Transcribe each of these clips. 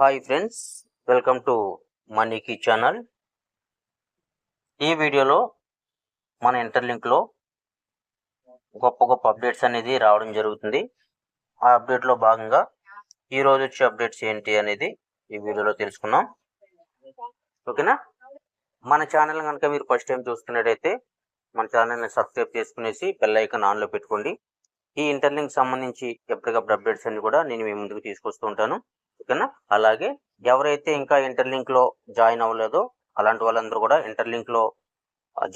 Hi friends welcome to మనీకి channel. ఈ వీడియోలో మన ఇంటర్లింక్లో గొప్ప గొప్ప అప్డేట్స్ అనేది రావడం జరుగుతుంది. ఆ అప్డేట్లో భాగంగా ఈ రోజు వచ్చే అప్డేట్స్ ఏంటి అనేది ఈ వీడియోలో తెలుసుకుందాం. ఓకేనా? మన ఛానల్ కనుక మీరు ఫస్ట్ టైం చూస్తున్నట్టయితే మన ఛానల్ని సబ్స్క్రైబ్ చేసుకునేసి బెల్ ఐకాన్ ఆన్లో పెట్టుకోండి. ఈ ఇంటర్లింక్ సంబంధించి ఎప్పటికప్పుడు అప్డేట్స్ అన్ని కూడా నేను మీ ముందుకు తీసుకొస్తూ ఉంటాను. ఓకేనా అలాగే ఎవరైతే ఇంకా ఇంటర్లింక్లో జాయిన్ అవ్వలేదో అలాంటి వాళ్ళందరూ కూడా ఇంటర్లింక్లో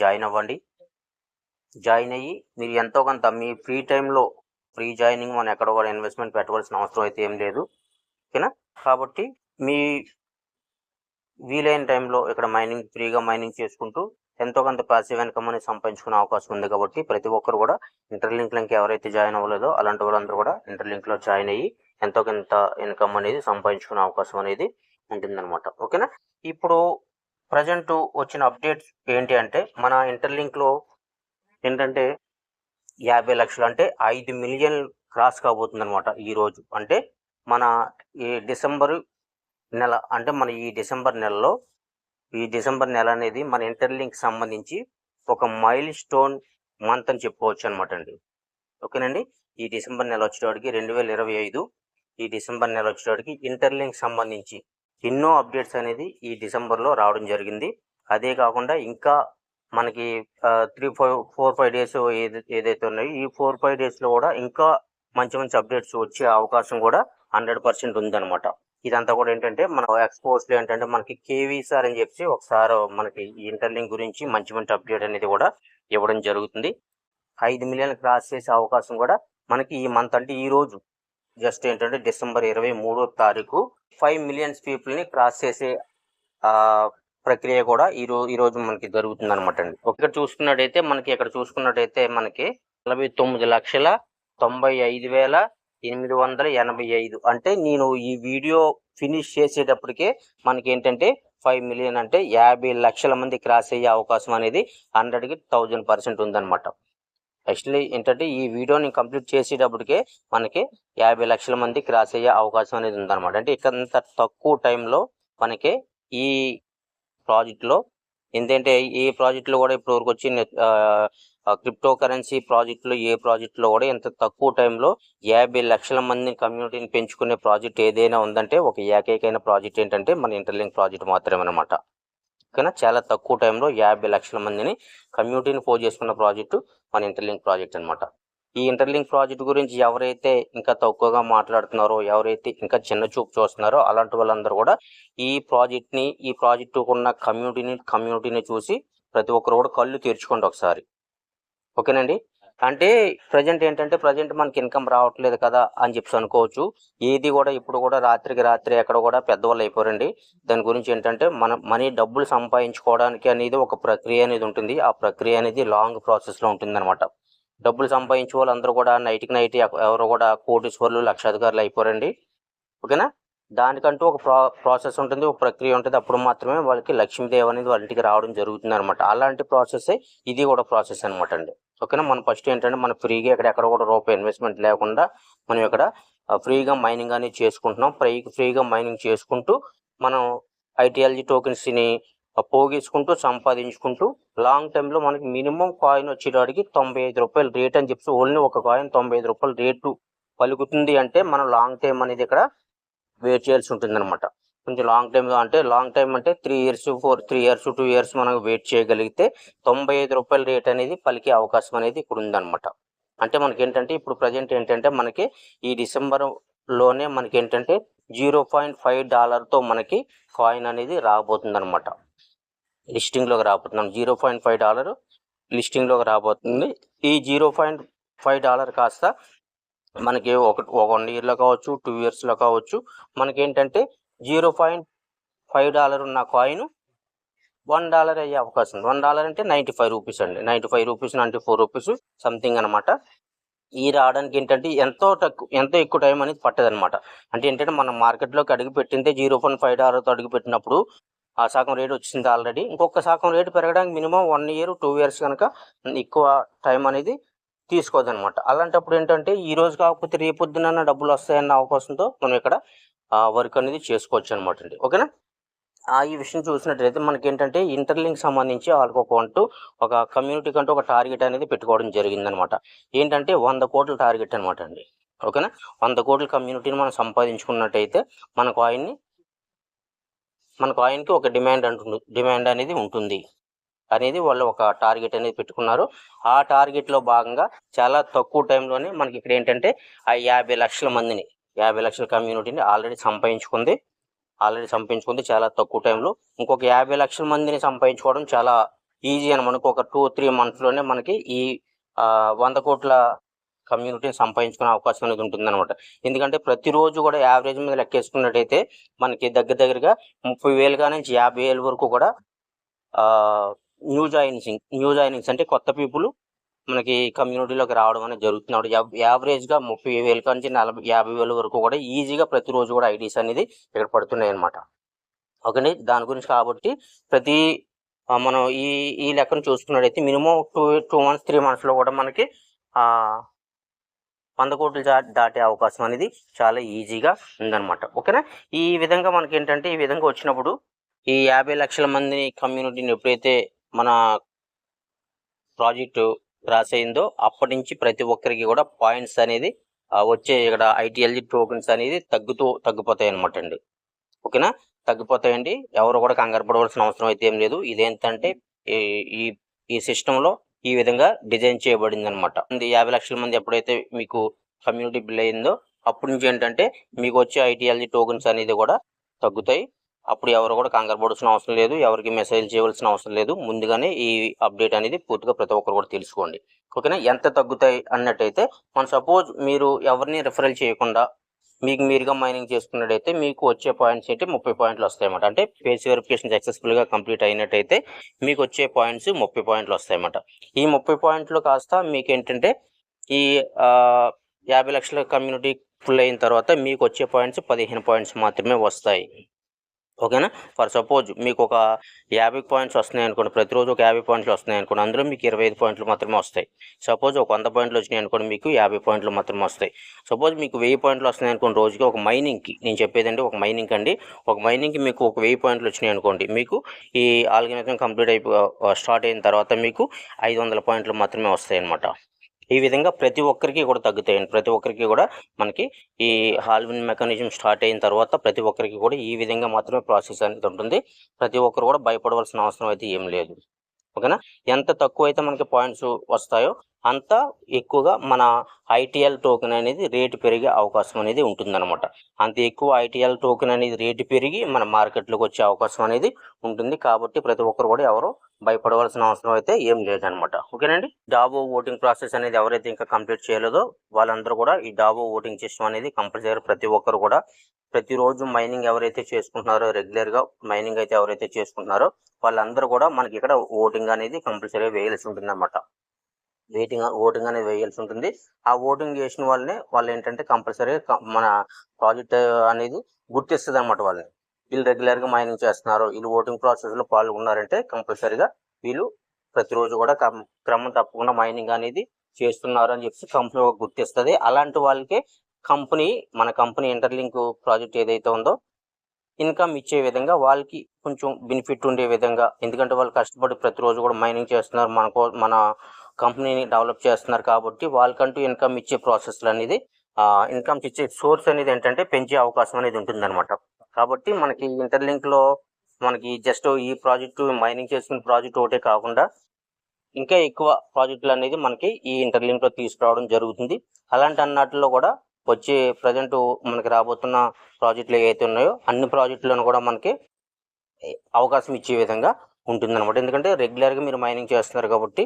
జాయిన్ అవ్వండి. జాయిన్ అయ్యి మీరు ఎంతో కొంత మీ ఫ్రీ టైంలో ఫ్రీ జాయినింగ్ మనం ఎక్కడ కూడా ఇన్వెస్ట్మెంట్ పెట్టవలసిన అవసరం అయితే ఏం లేదు. ఓకేనా? కాబట్టి మీ వీలైన టైంలో ఇక్కడ మైనింగ్ ఫ్రీగా మైనింగ్ చేసుకుంటూ ఎంతో కొంత పాసివ్ ఇన్కమ్ అని సంపాదించుకునే అవకాశం ఉంది కాబట్టి ప్రతి ఒక్కరు కూడా ఇంటర్లింక్ లింక్ ఎవరైతే జాయిన్ అవ్వలేదో అలాంటి వాళ్ళందరూ కూడా ఇంటర్లింక్లో జాయిన్ అయ్యి ఎంతో కొంత ఇన్కమ్ అనేది సంపాదించుకునే అవకాశం అనేది ఉంటుందన్నమాట. ఓకేనా? ఇప్పుడు ప్రజెంట్ వచ్చిన అప్డేట్స్ ఏంటి అంటే మన ఇంటర్లింక్లో ఏంటంటే యాభై లక్షలు అంటే ఐదు మిలియన్ క్రాస్ కాబోతుంది అనమాట అంటే మన ఈ డిసెంబర్ నెల అంటే మన ఈ డిసెంబర్ నెలలో ఈ డిసెంబర్ నెల అనేది మన ఇంటర్లింక్ సంబంధించి ఒక మైల్ స్టోన్ మంత్ అని చెప్పుకోవచ్చు అనమాట అండి. ఓకేనండి? ఈ డిసెంబర్ నెల వచ్చేటోడికి రెండు వేల ఇరవై ఐదు ఈ డిసెంబర్ నెల వచ్చేటోడికి ఇంటర్లింక్ సంబంధించి ఎన్నో అప్డేట్స్ అనేది ఈ డిసెంబర్లో రావడం జరిగింది. అదే కాకుండా ఇంకా మనకి three five four five days ఏదైతే ఉన్నాయో ఈ ఫోర్ ఫైవ్ డేస్లో కూడా ఇంకా మంచి మంచి అప్డేట్స్ వచ్చే అవకాశం కూడా హండ్రెడ్ పర్సెంట్ ఉందన్నమాట. ఇదంతా కూడా ఏంటంటే మన ఎక్స్పోర్ట్స్లో ఏంటంటే మనకి కేవీ సార్ అని చెప్పి ఒకసారి మనకి ఇంటర్లింక్ గురించి మంచి మంచి అప్డేట్ అనేది కూడా ఇవ్వడం జరుగుతుంది. ఐదు మిలియన్ క్రాస్ చేసే అవకాశం కూడా మనకి ఈ మంత్ అంటే ఈ రోజు జస్ట్ ఏంటంటే డిసెంబర్ ఇరవై మూడో తారీఖు ఫైవ్ మిలియన్స్ పీపుల్ని క్రాస్ చేసే ఆ ప్రక్రియ కూడా ఈ రోజు ఈ రోజు మనకి జరుగుతుంది అనమాట అండి. ఇక్కడ చూసుకున్నట్టయితే మనకి ఇక్కడ చూసుకున్నట్టయితే మనకి నలభై తొమ్మిది లక్షల తొంభై ఐదు వేల ఎనిమిది వందల ఎనభై ఐదు. అంటే నేను ఈ వీడియో ఫినిష్ చేసేటప్పటికే మనకి ఏంటంటే ఫైవ్ మిలియన్ అంటే యాభై లక్షల మంది క్రాస్ అయ్యే అవకాశం అనేది హండ్రెడ్కి థౌజండ్ పర్సెంట్ ఉందన్నమాట. యాక్చువల్లీ ఏంటంటే ఈ వీడియోని కంప్లీట్ చేసేటప్పటికే మనకి యాభై లక్షల మంది క్రాస్ అయ్యే అవకాశం అనేది ఉందన్నమాట. అంటే ఇకంత తక్కువ టైంలో మనకి ఈ ప్రాజెక్ట్లో ఎందుకంటే ఈ ప్రాజెక్టులో కూడా ఇప్పటివరకు వచ్చి క్రిప్టో కరెన్సీ ప్రాజెక్టులో ఏ ప్రాజెక్టులో కూడా ఇంత తక్కువ టైంలో యాభై లక్షల మంది కమ్యూనిటీని పెంచుకునే ప్రాజెక్ట్ ఏదైనా ఉందంటే ఒక ఏకైకైన ప్రాజెక్ట్ ఏంటంటే మన ఇంటర్లింక్ ప్రాజెక్ట్ మాత్రమే అనమాట ఓకేనా? చాలా తక్కువ టైంలో యాభై లక్షల మందిని కమ్యూనిటీని పోజ్ చేసుకున్న ప్రాజెక్టు మన ఇంటర్లింక్ ప్రాజెక్ట్ అనమాట ఈ ఇంటర్లింక్ ప్రాజెక్ట్ గురించి ఎవరైతే ఇంకా తక్కువగా మాట్లాడుతున్నారో ఎవరైతే ఇంకా చిన్న చూపు చూస్తున్నారో అలాంటి వాళ్ళందరూ కూడా ఈ ప్రాజెక్ట్ని ఈ ప్రాజెక్ట్ ఉన్న కమ్యూనిటీని కమ్యూనిటీని చూసి ప్రతి ఒక్కరు కూడా కళ్ళు తెరుచుకోండి ఒకసారి. ఓకేనండి? అంటే ప్రజెంట్ ఏంటంటే ప్రజెంట్ మనకి ఇన్కమ్ రావట్లేదు కదా అని చెప్పి అనుకోవచ్చు. ఏది కూడా ఇప్పుడు కూడా రాత్రికి రాత్రి ఎక్కడ కూడా పెద్దవాళ్ళు అయిపోరండి. దాని గురించి ఏంటంటే మన మనీ డబ్బులు సంపాదించుకోవడానికి అనేది ఒక ప్రక్రియ అనేది ఉంటుంది. ఆ ప్రక్రియ అనేది లాంగ్ ప్రాసెస్లో ఉంటుంది అనమాట డబ్బులు సంపాదించే వాళ్ళందరూ కూడా నైట్కి నైట్ ఎవరు కూడా కోటీశ్వర్లు లక్షాధికారులు అయిపోరండి. ఓకేనా? దానికంటూ ఒక ప్రా ప్రాసెస్ ఉంటుంది ఒక ప్రక్రియ ఉంటుంది. అప్పుడు మాత్రమే వాళ్ళకి లక్ష్మీదేవి అనేది వాళ్ళ ఇంటికి రావడం జరుగుతుంది అనమాట అలాంటి ప్రాసెస్ ఇది కూడా ప్రాసెస్ అనమాట అండి. ఓకేనా? మనం ఫస్ట్ ఏంటంటే మనం ఫ్రీగా ఇక్కడ ఎక్కడ కూడా రూపాయి ఇన్వెస్ట్మెంట్ లేకుండా మనం ఇక్కడ ఫ్రీగా మైనింగ్ అనేది చేసుకుంటున్నాం. ఫ్రీ ఫ్రీగా మైనింగ్ చేసుకుంటూ మనం ఐటీఎల్జీ టోకెన్స్ని పోగేసుకుంటూ సంపాదించుకుంటూ లాంగ్ టైంలో మనకి మినిమం కాయిన్ వచ్చేటాడికి తొంభై ఐదు రూపాయలు రేట్ అని చెప్పి ఓన్లీ ఒక కాయిన్ తొంభై ఐదు రూపాయలు రేటు పలుకుతుంది అంటే మనం లాంగ్ టైం అనేది ఇక్కడ వెయిట్ చేయాల్సి ఉంటుంది అనమాట కొంచెం లాంగ్ టైమ్ అంటే లాంగ్ టైం అంటే three years four three years two years మనం వెయిట్ చేయగలిగితే తొంభై ఐదు రూపాయల రేట్ అనేది పలికే అవకాశం అనేది ఇక్కడ ఉందన్నమాట. అంటే మనకి ఏంటంటే ఇప్పుడు ప్రజెంట్ ఏంటంటే మనకి ఈ డిసెంబర్లోనే మనకి ఏంటంటే జీరో పాయింట్ ఫైవ్ డాలర్తో మనకి కాయిన్ అనేది రాబోతుంది అనమాట లిస్టింగ్లోకి రాబోతున్నాం. జీరో పాయింట్ ఫైవ్ డాలర్ లిస్టింగ్లోకి రాబోతుంది. ఈ జీరో పాయింట్ ఫైవ్ డాలర్ కాస్త మనకి ఒక వన్ ఇయర్లో కావచ్చు టూ ఇయర్స్లో కావచ్చు మనకి ఏంటంటే జీరో పాయింట్ ఫైవ్ డాలర్ ఉన్న కాయిన్ వన్ డాలర్ అయ్యే అవకాశం ఉంది. వన్ డాలర్ అంటే నైంటీ ఫైవ్ రూపీస్ అండి. Ninety five rupees ninety four rupees something అనమాట ఈ రావడానికి ఏంటంటే ఎంతో తక్కువ ఎంతో ఎక్కువ టైం అనేది పట్టదనమాట అంటే ఏంటంటే మనం మార్కెట్లోకి అడిగి పెట్టిందే జీరో పాయింట్ ఫైవ్ డాలర్తో అడిగి పెట్టినప్పుడు ఆ శాఖం రేట్ వచ్చింది ఆల్రెడీ ఇంకొక శాఖం రేటు పెరగడానికి minimum one year two years కనుక ఎక్కువ టైం అనేది తీసుకోదనమాట అలాంటప్పుడు ఏంటంటే ఈ రోజు కాకపోతే రేపొద్దున డబ్బులు వస్తాయన్న అవకాశంతో మనం ఇక్కడ వర్క్ అనేది చేసుకోవచ్చు అనమాట అండి. ఓకేనా? ఆ, ఈ విషయం చూసినట్లయితే మనకి ఏంటంటే ఇంటర్లింక్ సంబంధించి వాళ్ళకి ఒక అంటూ ఒక కమ్యూనిటీ కంటూ ఒక టార్గెట్ అనేది పెట్టుకోవడం జరిగిందనమాట. ఏంటంటే వంద కోట్ల టార్గెట్ అనమాట అండి. ఓకేనా? వంద కోట్ల కమ్యూనిటీని మనం సంపాదించుకున్నట్టయితే మన కాయిన్ని మన కాయిన్కి ఒక డిమాండ్ అంటుంది డిమాండ్ అనేది ఉంటుంది. అనేది వాళ్ళు ఒక టార్గెట్ అనేది పెట్టుకున్నారు. ఆ టార్గెట్లో భాగంగా చాలా తక్కువ టైంలోనే మనకి ఇక్కడ ఏంటంటే ఆ యాభై లక్షల మందిని యాభై లక్షల కమ్యూనిటీని ఆల్రెడీ సంపాదించుకుంది. ఆల్రెడీ సంపాదించుకుంది చాలా తక్కువ టైంలో. ఇంకొక యాభై లక్షల మందిని సంపాదించుకోవడం చాలా ఈజీ అని మనకు ఒక టూ త్రీ మంత్స్లోనే మనకి ఈ వంద కోట్ల కమ్యూనిటీని సంపాదించుకునే అవకాశం అనేది ఉంటుంది అనమాట ఎందుకంటే ప్రతిరోజు కూడా యావరేజ్ మీద లెక్కేసుకున్నట్టయితే మనకి దగ్గర దగ్గరగా ముప్పై వేలుగా నుంచి యాభై వేల వరకు కూడా న్యూ జాయినింగ్స్ న్యూ జాయినింగ్స్ అంటే కొత్త పీపుల్ మనకి కమ్యూనిటీలోకి రావడం అనేది జరుగుతున్నాడు యావరేజ్గా ముప్పై వేల నుంచి నలభై యాభై వేల వరకు కూడా ఈజీగా ప్రతిరోజు కూడా ఐడీస్ అనేది ఇక్కడ పడుతున్నాయి అనమాట ఓకే దాని గురించి కాబట్టి ప్రతి మనం ఈ ఈ లెక్కను చూసుకున్నట్టయితే minimum two two months three మంత్స్లో కూడా మనకి వంద కోట్లు దా- దాటే అవకాశం అనేది చాలా ఈజీగా ఉందన్నమాట. ఓకేనా? ఈ విధంగా మనకి ఏంటంటే ఈ విధంగా వచ్చినప్పుడు ఈ యాభై లక్షల మంది కమ్యూనిటీని ఎప్పుడైతే మన ప్రాజెక్టు రాసైందో అప్పటి నుంచి ప్రతి ఒక్కరికి కూడా పాయింట్స్ అనేది వచ్చే ఇక్కడ ఐటీఎల్జీ టోకెన్స్ అనేది తగ్గుతూ తగ్గిపోతాయి అనమాట అండి. ఓకేనా? తగ్గిపోతాయండి. ఎవరు కూడా కంగారు పడవలసిన అవసరం అయితే ఏం లేదు. ఇదేంటంటే ఈ ఈ ఈ సిస్టంలో ఈ విధంగా డిజైన్ చేయబడింది అనమాట యాభై లక్షల మంది ఎప్పుడైతే మీకు కమ్యూనిటీ బిల్ అయిందో అప్పటి నుంచి ఏంటంటే మీకు వచ్చే ఐటీఎల్జీ టోకెన్స్ అనేది కూడా తగ్గుతాయి. అప్పుడు ఎవరు కూడా కంగారు పడాల్సిన అవసరం లేదు. ఎవరికి మెసేజ్ చేయవలసిన అవసరం లేదు. ముందుగానే ఈ అప్డేట్ అనేది పూర్తిగా ప్రతి ఒక్కరు కూడా తెలుసుకోండి. ఓకేనా? ఎంత తగ్గుతాయి అన్నట్టయితే మన సపోజ్ మీరు ఎవరిని రిఫరల్ చేయకుండా మీకు మీరుగా మైనింగ్ చేసుకున్నట్టయితే మీకు వచ్చే పాయింట్స్ ఏంటి? ముప్పై పాయింట్లు వస్తాయన్నమాట అంటే ఫేస్ వెరిఫికేషన్ సక్సెస్ఫుల్గా కంప్లీట్ అయినట్టయితే మీకు వచ్చే పాయింట్స్ ముప్పై పాయింట్లు వస్తాయన్నమాట ఈ ముప్పై పాయింట్లు కాస్త మీకు ఏంటంటే ఈ యాభై లక్షల కమ్యూనిటీ ఫుల్ అయిన తర్వాత మీకు వచ్చే పాయింట్స్ పదిహేను పాయింట్స్ మాత్రమే వస్తాయి. ఓకేనా? ఫర్ సపోజ్ మీకు ఒక యాభై పాయింట్స్ వస్తున్నాయి అనుకోండి ప్రతిరోజు ఒక యాభై పాయింట్లు వస్తున్నాయి అనుకోండి అందులో మీకు ఇరవై ఐదు పాయింట్లు మాత్రమే వస్తాయి. సపోజ్ ఒక వంద పాయింట్లు వచ్చినాయి అనుకోండి మీకు యాభై పాయింట్లు మాత్రమే వస్తాయి. సపోజ్ మీకు వెయ్యి పాయింట్లు వస్తున్నాయి అనుకోండి రోజుకి ఒక మైనింగ్కి నేను చెప్పేదండి ఒక మైనింగ్ అండి. ఒక మైనింగ్కి మీకు ఒక వెయ్యి పాయింట్లు వచ్చినాయి అనుకోండి మీకు ఈ ఆల్గనిజం కంప్లీట్ అయిపో స్టార్ట్ అయిన తర్వాత మీకు ఐదు వందల పాయింట్లు మాత్రమే వస్తాయి అన్నమాట ఈ విధంగా ప్రతి ఒక్కరికి కూడా తగ్గుతాయండి ప్రతి ఒక్కరికి కూడా మనకి ఈ హాల్విన్ మెకానిజం స్టార్ట్ అయిన తర్వాత ప్రతి ఒక్కరికి కూడా ఈ విధంగా మాత్రమే ప్రాసెస్ అనేది ఉంటుంది. ప్రతి ఒక్కరు కూడా భయపడవలసిన అవసరం అయితే ఏం లేదు. ఓకేనా? ఎంత తక్కువ అయితే మనకి పాయింట్స్ వస్తాయో అంత ఎక్కువగా మన ఐటీఎల్ టోకెన్ అనేది రేటు పెరిగే అవకాశం అనేది ఉంటుందన్నమాట. అంత ఎక్కువ ఐటీఎల్ టోకెన్ అనేది రేటు పెరిగి మన మార్కెట్లోకి వచ్చే అవకాశం అనేది ఉంటుంది. కాబట్టి ప్రతి ఒక్కరు కూడా ఎవరు భయపడవలసిన అవసరం అయితే ఏం లేదనమాట ఓకేనండి? డాబో ఓటింగ్ ప్రాసెస్ అనేది ఎవరైతే ఇంకా కంప్లీట్ చేయలేదో వాళ్ళందరూ కూడా ఈ డాబో ఓటింగ్ సిస్టమ్ అనేది కంపల్సరీ ప్రతి ఒక్కరు కూడా ప్రతిరోజు మైనింగ్ ఎవరైతే చేసుకుంటున్నారో రెగ్యులర్గా మైనింగ్ అయితే ఎవరైతే చేసుకుంటున్నారో వాళ్ళందరూ కూడా మనకి ఇక్కడ ఓటింగ్ అనేది కంపల్సరీ వేయాల్సి ఉంటుంది అనమాట వెయిటింగ్ ఓటింగ్ అనేది వేయాల్సి ఉంటుంది. ఆ ఓటింగ్ చేసిన వాళ్ళని వాళ్ళు ఏంటంటే కంపల్సరీ మన ప్రాజెక్ట్ అనేది గుర్తిస్తుంది అనమాట వాళ్ళని. వీళ్ళు రెగ్యులర్గా మైనింగ్ చేస్తున్నారు వీళ్ళు ఓటింగ్ ప్రాసెస్లో పాల్గొన్నారంటే కంపల్సరీగా వీళ్ళు ప్రతిరోజు కూడా క్రమం తప్పకుండా మైనింగ్ అనేది చేస్తున్నారు అని చెప్పి కంపెనీ గుర్తిస్తుంది. అలాంటి వాళ్ళకి కంపెనీ మన కంపెనీ ఇంటర్లింక్ ప్రాజెక్ట్ ఏదైతే ఉందో ఇన్కమ్ ఇచ్చే విధంగా వాళ్ళకి కొంచెం బెనిఫిట్ ఉండే విధంగా ఎందుకంటే వాళ్ళు కష్టపడి ప్రతిరోజు కూడా మైనింగ్ చేస్తున్నారు మనకో మన కంపెనీని డెవలప్ చేస్తున్నారు కాబట్టి వాళ్ళకంటూ ఇన్కమ్ ఇచ్చే ప్రాసెస్లు అనేది ఇన్కమ్ ఇచ్చే సోర్స్ అనేది ఏంటంటే పెంచే అవకాశం అనేది ఉంటుందన్నమాట. కాబట్టి మనకి ఇంటర్లింక్లో మనకి జస్ట్ ఈ ప్రాజెక్టు మైనింగ్ చేసుకున్న ప్రాజెక్ట్ ఒకటే కాకుండా ఇంకా ఎక్కువ ప్రాజెక్టులు అనేది మనకి ఈ ఇంటర్లింక్లో తీసుకురావడం జరుగుతుంది. అలాంటి అన్నట్లో కూడా వచ్చే ప్రజెంట్ మనకి రాబోతున్న ప్రాజెక్టులు ఏవైతే ఉన్నాయో అన్ని ప్రాజెక్టులను కూడా మనకి అవకాశం ఇచ్చే విధంగా ఉంటుంది అనమాట ఎందుకంటే రెగ్యులర్గా మీరు మైనింగ్ చేస్తున్నారు కాబట్టి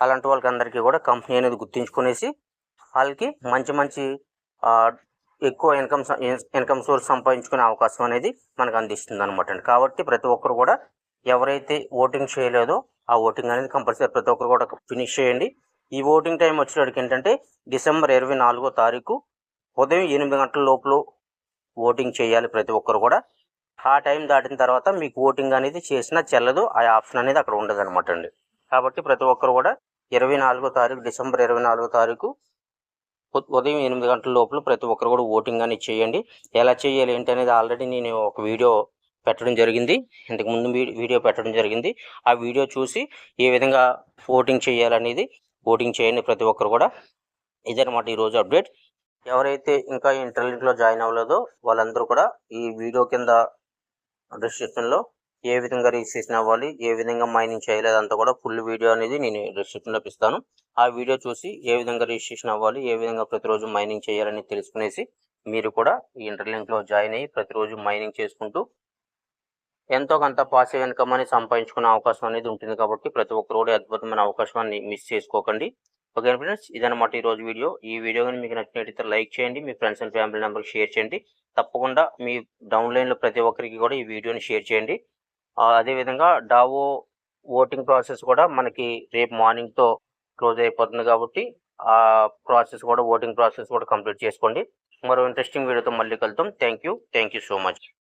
అలాంటి వాళ్ళకి అందరికీ కూడా కంపెనీ అనేది గుర్తించుకునేసి వాళ్ళకి మంచి మంచి ఎక్కువ ఇన్కమ్ ఇన్కమ్ సోర్స్ సంపాదించుకునే అవకాశం అనేది మనకు అందిస్తుంది అనమాట అండి. కాబట్టి ప్రతి ఒక్కరు కూడా ఎవరైతే ఓటింగ్ చేయలేదో ఆ ఓటింగ్ అనేది కంపల్సరీ ప్రతి ఒక్కరు కూడా ఫినిష్ చేయండి. ఈ ఓటింగ్ టైం వచ్చేటికి ఏంటంటే డిసెంబర్ ఇరవై నాలుగో తారీఖు ఉదయం ఎనిమిది గంటల లోపల ఓటింగ్ చేయాలి ప్రతి ఒక్కరు కూడా. ఆ టైం దాటిన తర్వాత మీకు ఓటింగ్ అనేది చేసినా చెల్లదు ఆ ఆప్షన్ అనేది అక్కడ ఉండదు అనమాట అండి. కాబట్టి ప్రతి ఒక్కరు కూడా ఇరవై నాలుగో తారీఖు డిసెంబర్ ఇరవై నాలుగో తారీఖు ఉదయం ఎనిమిది గంటల లోపల ప్రతి ఒక్కరు కూడా ఓటింగ్ అనేది చేయండి. ఎలా చేయాలి ఏంటి అనేది ఆల్రెడీ నేను ఒక వీడియో పెట్టడం జరిగింది. ఇంతకు ముందు వీడియో పెట్టడం జరిగింది. ఆ వీడియో చూసి ఏ విధంగా ఓటింగ్ చేయాలనేది ఓటింగ్ చేయండి ప్రతి ఒక్కరు కూడా. ఇదనమాట ఈరోజు అప్డేట్. ఎవరైతే ఇంకా ఇంటర్లింక్లో జాయిన్ అవ్వలేదో వాళ్ళందరూ కూడా ఈ వీడియో కింద డిస్క్రిప్షన్లో ఏ విధంగా రిజిస్ట్రేషన్ అవ్వాలి ఏ విధంగా మైనింగ్ చేయాలి అదంతా కూడా ఫుల్ వీడియో అనేది నేను డిస్క్రిప్షన్లో ఇస్తాను. ఆ వీడియో చూసి ఏ విధంగా రిజిస్ట్రేషన్ అవ్వాలి ఏ విధంగా ప్రతిరోజు మైనింగ్ చేయాలని తెలుసుకునేసి మీరు కూడా ఈ ఇంటర్లింక్లో జాయిన్ అయ్యి ప్రతిరోజు మైనింగ్ చేసుకుంటూ ఎంతో కొంత పాసివ్ ఇన్కమ్ అని సంపాదించుకునే అవకాశం అనేది ఉంటుంది కాబట్టి ప్రతి ఒక్కరు కూడా అద్భుతమైన అవకాశాన్ని మిస్ చేసుకోకండి. ఓకే ఫ్రెండ్స్ ఇదనమాట ఈరోజు వీడియో. ఈ వీడియో కానీ మీకు నచ్చినట్లయితే లైక్ చేయండి మీ ఫ్రెండ్స్ అండ్ ఫ్యామిలీ మెంబర్కి షేర్ చేయండి. తప్పకుండా మీ డౌన్లైన్లో ప్రతి ఒక్కరికి కూడా ఈ వీడియోని షేర్ చేయండి. అదేవిధంగా డావో ఓటింగ్ ప్రాసెస్ కూడా మనకి రేపు మార్నింగ్తో క్లోజ్ అయిపోతుంది కాబట్టి ఆ ప్రాసెస్ కూడా ఓటింగ్ ప్రాసెస్ కూడా కంప్లీట్ చేసుకోండి. మరో ఇంట్రెస్టింగ్ వీడియోతో మళ్ళీ కలుద్దాం. Thank you thank you so much.